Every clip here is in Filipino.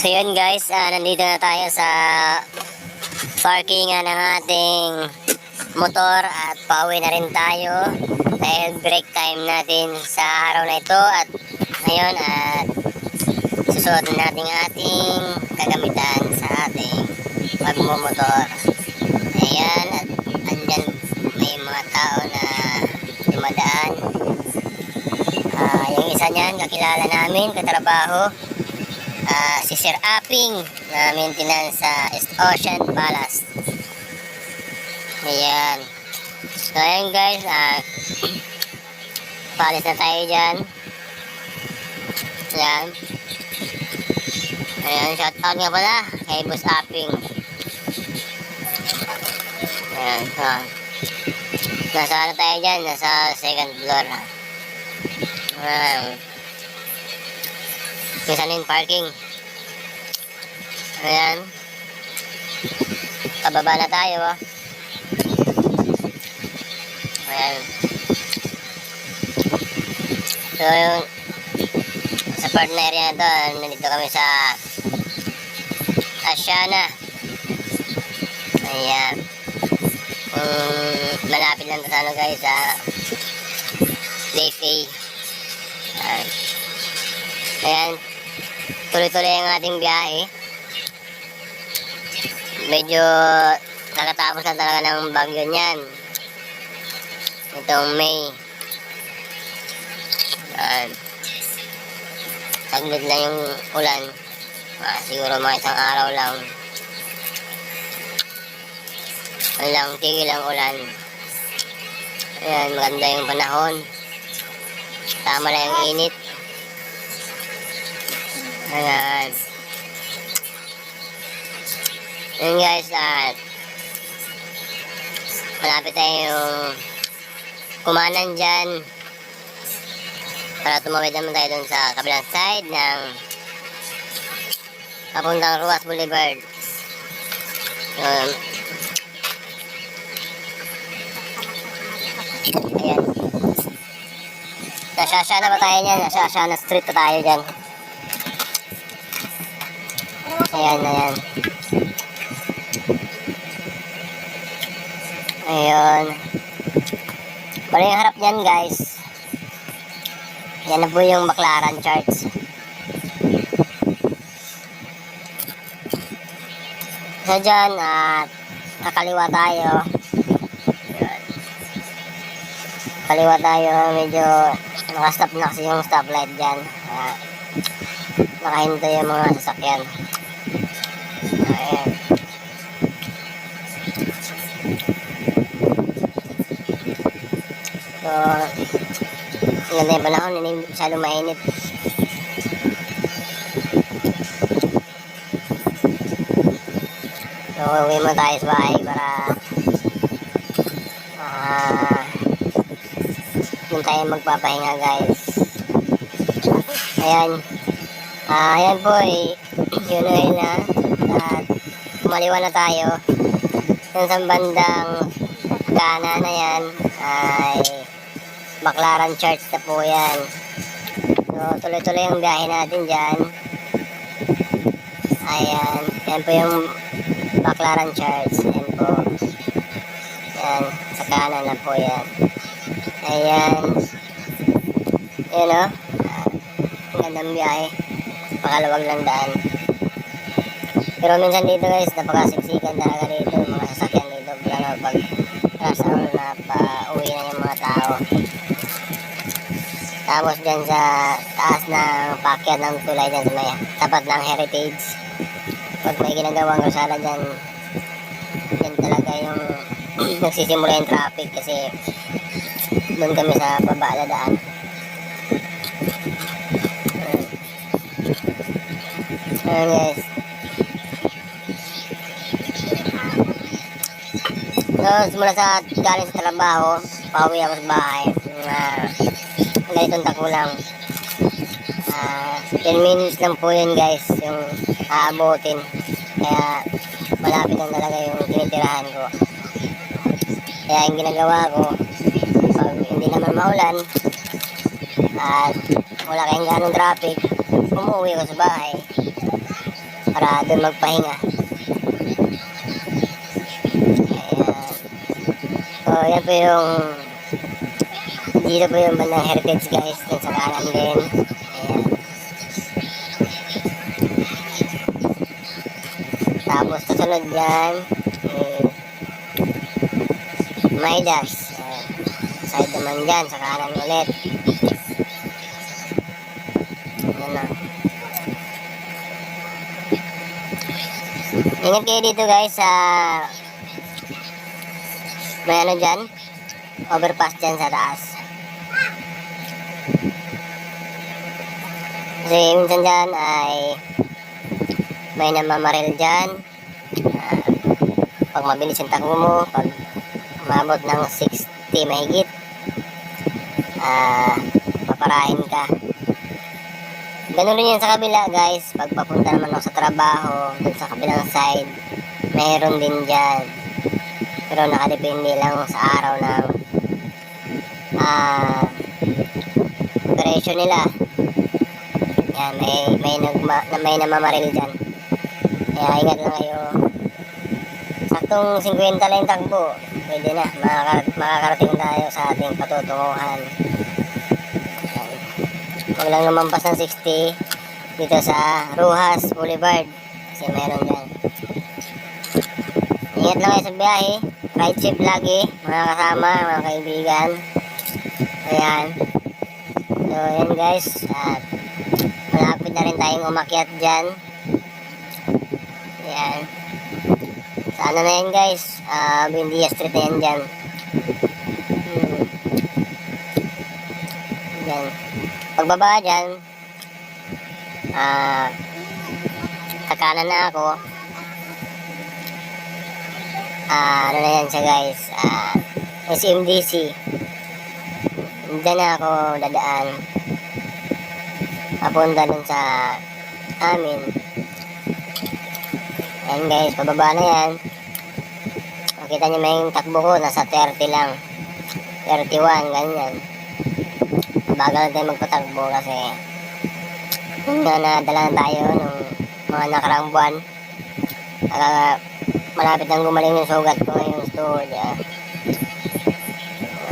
So yun guys, ah, nandito na tayo sa parkingan ng ating motor at pauwi na rin tayo dahil break time natin sa araw na ito at ngayon at susuot na natin ating kagamitan sa ating pagmumotor. Ayan at andyan may mga tao na dumadaan. Ah, yung isa niyan, kakilala namin, katrabaho. Ah, si Sir Apping na maintenance sa East Ocean Palace. Ayan. So, ayan guys, ah, palis na tayo dyan. Ayan. Ayan, shout out nga pala kay Boss Apping. Ayan, so, nasa ano tayo dyan, nasa second floor. Ayan. Minsan yung parking. Ayan. Pababa na tayo, oh. Ayan. So, yung sa part na area na to, nandito kami sa Asiana. Ayan. Um, malapit lang sa ano guys, sa A. Ayan. Ayan. Tuloy-tuloy ang ating biyahe. Medyo nakatapos na talaga ng bagyo niyan. Itong May. Ayan. Saglit lang yung ulan. Ah, siguro mga isang araw lang. Walang tigil ang ulan. Ayan, maganda yung panahon. Tama lang yung init. Ayan. Yun guys, at malapit tayong kumanan dyan para tumawid naman tayo dun sa kabilang side ng papuntang Ruas Boulevard. Um, ayan. Nasa na ba tayo niyan? Nasa na street pa tayo dyan. Ayan, ayan. Ayun. Bali yung harap niyan, guys. Yan na po yung McLaren charts. So dyan, at kakaliwa tayo. Ayan. Kaliwa tayo, medyo nakastop na kasi yung stoplight dyan. Kaya, nakahinto yung mga sasakyan. Ayan. So, ganda yung panahon, hindi masyado mainit. So, uwi mo tayo sa bahay para doon tayo magpapahinga guys. Ayan. Ah, ayan po eh. Yun yun na. At kumaliwa na tayo. Yung sa bandang kanan na yan ay Baclaran Church na po yan. So, tuloy-tuloy yung biyahe natin dyan. Ayan. Yan po yung Baclaran Church. Yan po. Yan. Sa kanan na po yan. Ayan. Yan o. Ang gandang biyahe. Pakalawag lang daan. Pero minsan dito guys, napakasiksikan talaga dito. Mga sasakyan dito. Lalo pag hour na pa uwi na yung mga tao. Tapos dyan sa taas ng pakyat ng tulay dyan sa may tapat ng heritage. Pag may ginagawang rosada dyan, dyan talaga yung nagsisimula yung traffic kasi doon kami sa baba na daan. Ayan guys. So, simula sa galing sa trabaho, pauwi ako sa bahay. Uh, ganitong tako lang. Ah, 10 minutes lang po yun guys, yung aabutin. Kaya malapit lang talaga yung tinitirahan ko. Kaya yung ginagawa ko, pag hindi naman maulan, at wala kayong ganong traffic, umuwi ko sa bahay. para doon magpahinga. So, yan po yung dito po yung bandang heritage guys, dun sa kanan din. Ayan. Tapos kasunod yan, eh, Maidas. Ayan. Side naman dyan, sa kanan ulit. Yan na. Ingat kayo dito guys sa may ano dyan overpass dyan sa taas kasi minsan dyan ay may namamaril dyan Ah, pag mabilis yung takbo mo pag umabot ng 60 mahigit ah paparahin ka Ganun rin yan sa kabila guys. Pag papunta naman ako sa trabaho, dun sa kabilang side, mayroon din dyan. Pero nakadepende lang sa araw ng ah operation nila. Yan, may, may, nagma, na may namamaril dyan. Kaya ingat lang kayo. Saktong 50 lang takbo. Pwede na. Makakar- makakarating tayo sa ating patutunguhan. Yan. Huwag lang lumampas ng 60 dito sa Ruhas Boulevard. Kasi meron dyan. Ingat lang kayo sa biyahe. Ride safe lagi, mga kasama, mga kaibigan. Ayan. So, yan guys. At malapit na rin tayong umakyat dyan. Ayan. Sana na yan guys. Uh, Buendia Street na yan dyan. Hmm. Yan. Pagbaba dyan, ah, kakanan na ako. Ah, ano na yan siya guys, ah, SMDC. Diyan na ako dadaan. Papunta dun sa amin. Ayan guys, pababa na yan. Makita niyo may takbo ko, nasa 30 lang. 31, ganyan bagal tayo magpatakbo kasi nung na nadala na tayo nung mga nakaraang buwan uh, malapit nang gumaling yung sugat ko tuhod uh,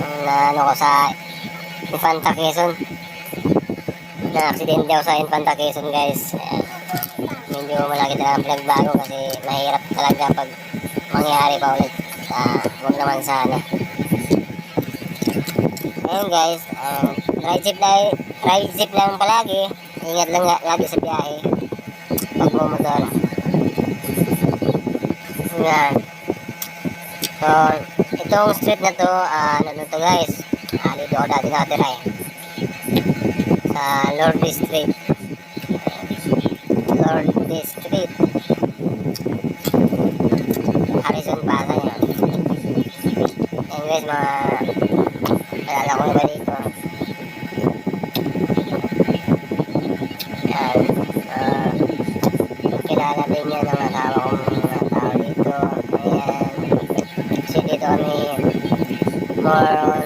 nung na ano ko sa Infanta Quezon. Na aksidente ako sa Infanta Quezon guys. Uh, medyo malaki talaga pinagbago kasi mahirap talaga pag mangyari pa ulit. Uh, huwag naman sana. Ayun guys. Uh, ride safe lang ride safe lang palagi. Ingat lang lagi sa biyahe. Pag bumotor yan so itong street na to ah, ano to guys? Ah, dito ako dati nakatira eh sa Lordy Street Lordy Street Harrison Plaza yan yan guys mga Alala ko iba dito. Yan. Uh, kilala din yan ng asawa kong more on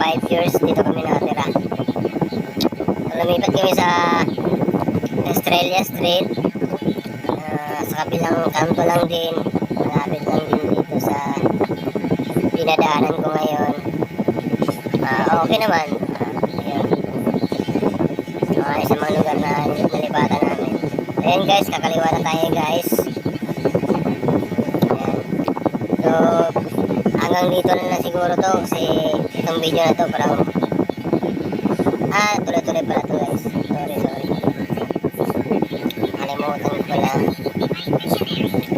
5 years dito kami nakatira. Lumipat kami sa Australia Street. Ah, sa kabilang kanto lang din. Malapit lang din dito sa dinadaanan ko ngayon. Ah, okay naman. Ah, yun. Okay, sa mga lugar na nalipatan namin. Ayan guys, kakaliwa na tayo guys. Ayan. So, hanggang dito na lang siguro to kasi itong video na to parang Ah, tuloy-tuloy pala to guys. Sorry, sorry. Kalimutan ko pala.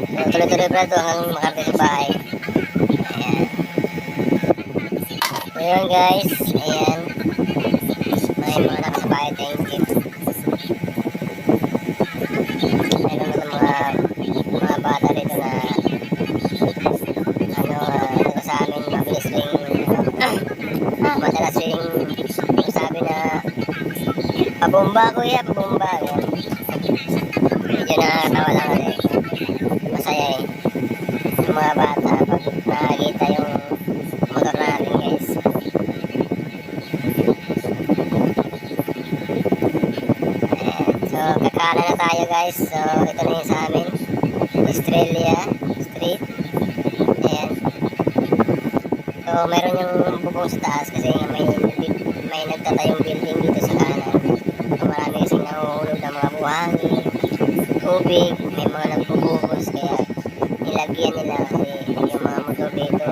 So, tuloy-tuloy pala to hanggang makarating sa bahay. Ayan. So guys, ayan. May mga nakasabay, thank you. Pabomba kuya, pabomba. Ganyan. Medyo nakakatawa lang kasi masaya eh. Yung mga bata pag nakakita yung motor natin guys. So, kaka Nakala na tayo guys. So, ito na yung sa amin. Australia Street. Ayan. So, meron yung bubong sa taas kasi may, may nagtatayong building dito sa kanan. So, marami kasing nahuhulog ng mga buhangin, tubig, may mga nagbubuhos kaya nilagyan nila kasi yung mga motor dito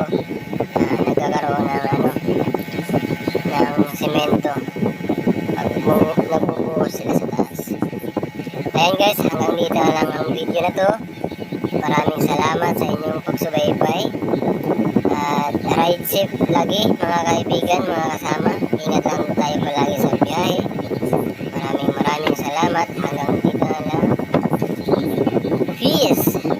na nagkakaroon ng ano ng semento pag nagbubuhos sila sa taas. Ayan guys, hanggang dito na lang ang video na to. Maraming salamat sa inyong pagsubaybay. At ride safe lagi mga kaibigan, mga kasama. Ingat lang tayo palagi sa biyahe. Maraming maraming salamat. Hanggang VS